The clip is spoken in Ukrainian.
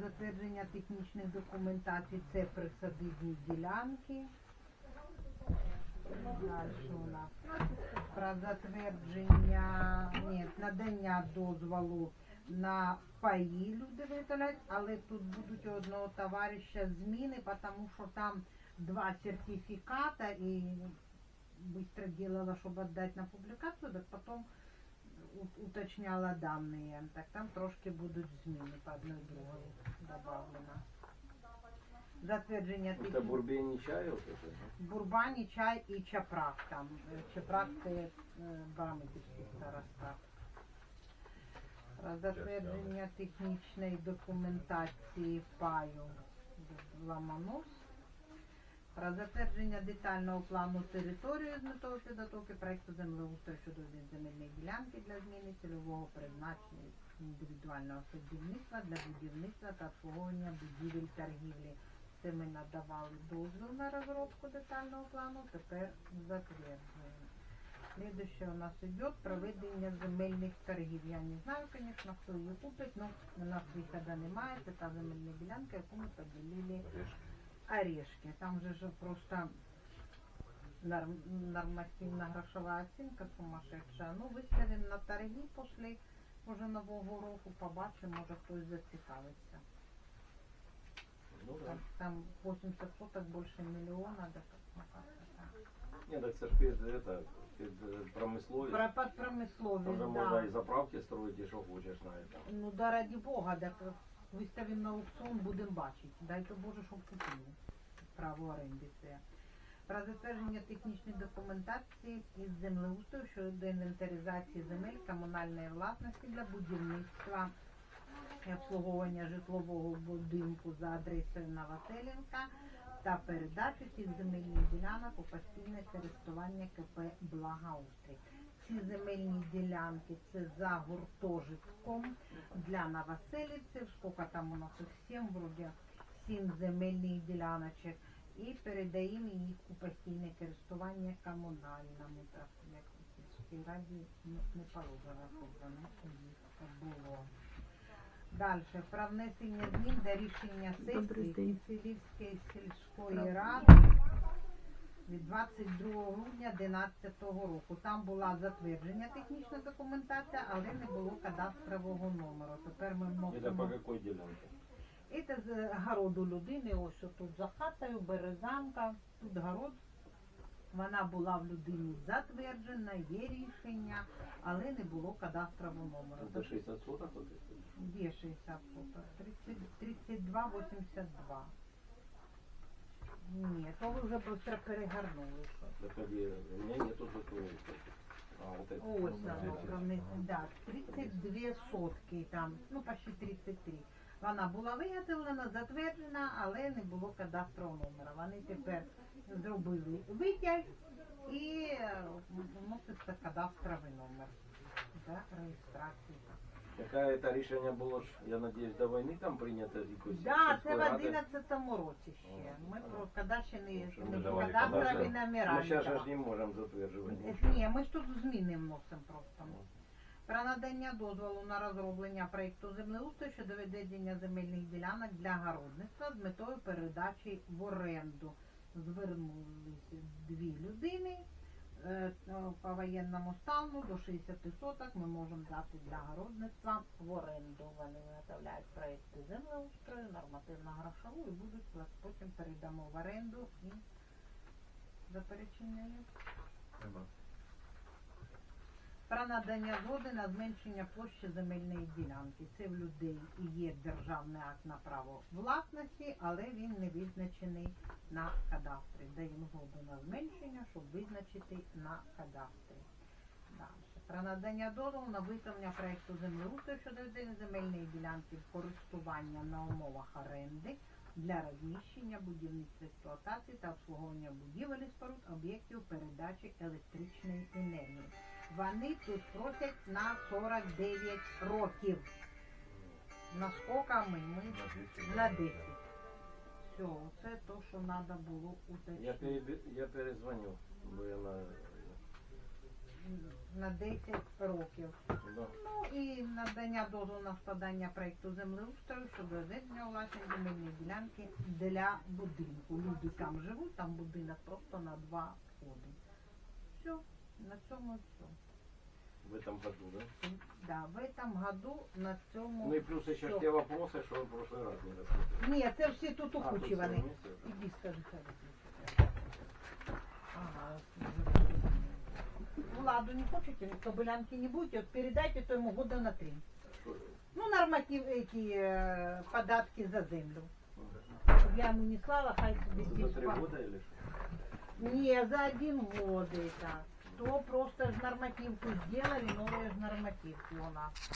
Затвердження технічних документацій це присадибні ділянки. Далі у нас про затвердження, ні, надання дозволу на паї люди виготовляють, але тут будуть одного товариша зміни, тому що там два сертификата и быстро делала, чтобы отдать на публикацию, так потом у- уточняла данные. Так там трошки будуть зміни по одной другой добавлено. Затвердження Это техні- бурбень чай вот это? да? Бурбані, чай і чапрак там. Е, Чапрак це е, Барамиківський староста. Про затвердження технічної документації паю Ламанос. Про затвердження детального плану території з метою підготовки проекту землеустрою щодо земельної ділянки для зміни цільового призначення індивідуального садівництва для будівництва та обслуговування будівель торгівлі. Це ми надавали дозвіл на розробку детального плану, тепер затверджуємо. Следующее у нас идет проведення земельних торгів. Я не знаю, конечно, хто її купить, але у нас виходу немає. Це та земельна ділянка, яку ми поділили орешки. Там же ж просто норм, нормативна грошова оцінка сумасшедша. Ну, виставимо на торги після уже нового року, побачимо, може хтось зацікавиться. Ну да. Там, там 80 соток більше мільйона, да, так. Нет, так це ж під, это, під е, промисловість. Про под промисловість, Уже можна і заправки строїти, і що хочеш на. Ну да раді Бога, так виставимо на аукціон, будемо бачити. Дайте Боже, щоб купили. Право оренди це. Про затвердження технічної документації із землеустрою щодо інвентаризації земель комунальної власності для будівництва і обслуговування житлового будинку за адресою Новоселенка та передачу цих земельних ділянок у постійне користування КП Благоустрій. Ці земельні ділянки це за гуртожитком для новоселівців, сколько там у нас їх сім, вроде сім земельних діляночок, і передаємо їх у постійне користування комунальному, так як у сільській раді не, положено, було. Далі, про внесення змін до рішення сесії день. Сільської ради від 22 грудня 2011 року. Там була затверджена технічна документація, але не було кадастрового номеру. Тепер ми ділянці? Це з городу людини, ось тут за хатою, березанка, тут город. Вона була в людині затверджена, є рішення, але не було кадастрового номеру. Це 60 соток? Де 60 соток? 32,82. Ні, то ви вже просто перегорнули. щось. Так, у мене нету такого. А, вот это. Ось Ну, да, 32 сотки там, ну почти 33. Вона була виготовлена, затверджена, але не було кадастрового номера. Вони тепер зробили витяг і е, вноситься кадастровий номер для реєстрації. Яка это рішення було ж, я надіюсь, до війни там прийнято якось? Да, це в сільської ради? 11 році ще. Ми про не кадастрові номера. Ми зараз ж не можемо затверджувати. Ні, ми ж тут зміни вносимо просто. Про надання дозволу на розроблення проєкту землеустрою щодо ведення земельних ділянок для городництва з метою передачі в оренду. Звернулися дві людини е, е, по воєнному стану до 60 соток ми можемо дати для городництва в оренду. Вони виготовляють проєкти землеустрою, нормативно грошову і будуть потім передамо в оренду і заперечення. Про надання згоди на зменшення площі земельної ділянки. Це в людей і є державний акт на право власності, але він не визначений на кадастрі. Даємо згоду на зменшення, щоб визначити на кадастрі. Про надання дозволу на виготовлення проєкту землеустрою щодо земельної ділянки користування на умовах оренди для розміщення будівництва експлуатації та обслуговування будівель і споруд об'єктів передачі електричної енергії. Вони тут просять на 49 років. На скільки ми? Ми на 10. Все, це то, що треба було Я, уточнити. я перезвоню, бо я на... на 10 років. Да. Ну і надання дозволу на складання проєкту землеустрою щодо ведення власної земельної ділянки для будинку. Люди там живуть, там будинок просто на два входи. Все, на цьому все. В этом году, да? Да, в этом году на цьому. Ну и плюс еще ж всё. те вопросы, что в прошлый раз не рассмотрели. Ні, це всі тут А, тут укучувані. все вместе уже? Іди, скажи, хай виключить. Ага. Ну ладно, не хочете, кобылянки не будете, вот передайте то ему года на три. Что же? Ну, норматив, эти э, податки за землю. Ну, Чтоб я ему не слала, хай себе За здесь три по- года или что? Не, за один год это. То просто ж нормативку сделали, новую ж нормативку у нас.